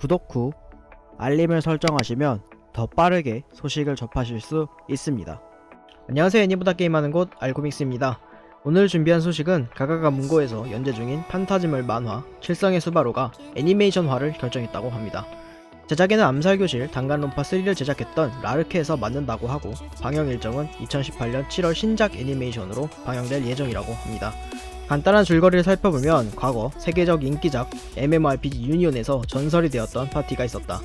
구독 후 알림을 설정하시면 더 빠르게 소식을 접하실 수 있습니다. 안녕하세요 애니보다 게임하는 곳 알코믹스입니다. 오늘 준비한 소식은 가가가 문고에서 연재 중인 판타지물 만화 칠성의 수바루가 애니메이션화를 결정했다고 합니다. 제작에는 암살교실 단간론파 3를 제작했던 라르케에서 만든다고 하고 방영 일정은 2018년 7월 신작 애니메이션으로 방영될 예정이라고 합니다. 간단한 줄거리를 살펴보면 과거 세계적 인기작 MMORPG 유니온에서 전설이 되었던 파티가 있었다.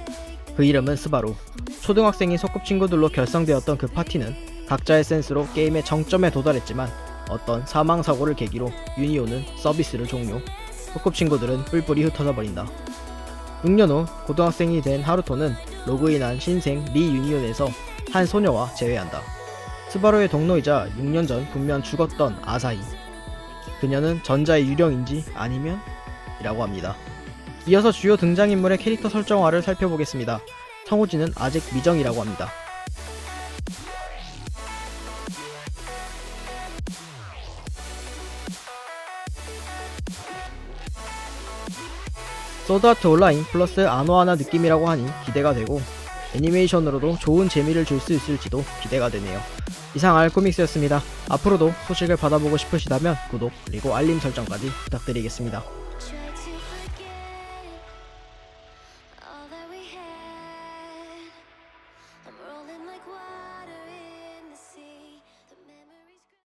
그 이름은 스바루. 초등학생인 소꿉친구들로 결성되었던 그 파티는 각자의 센스로 게임의 정점에 도달했지만 어떤 사망사고를 계기로 유니온은 서비스를 종료. 소꿉친구들은 뿔뿔이 흩어져 버린다. 6년 후 고등학생이 된 하루토는 로그인한 신생 리 유니온에서 한 소녀와 재회한다. 스바루의 동료이자 6년 전 분명 죽었던 아사히. 그녀는 전자의 유령인지 아니면? 이라고 합니다. 이어서 주요 등장인물의 캐릭터 설정화를 살펴보겠습니다. 성우진은 아직 미정이라고 합니다. 소드아트 온라인 플러스 아노아나 느낌이라고 하니 기대가 되고 애니메이션으로도 좋은 재미를 줄 수 있을지도 기대가 되네요. 이상 알코믹스였습니다. 앞으로도 소식을 받아보고 싶으시다면 구독 그리고 알림 설정까지 부탁드리겠습니다.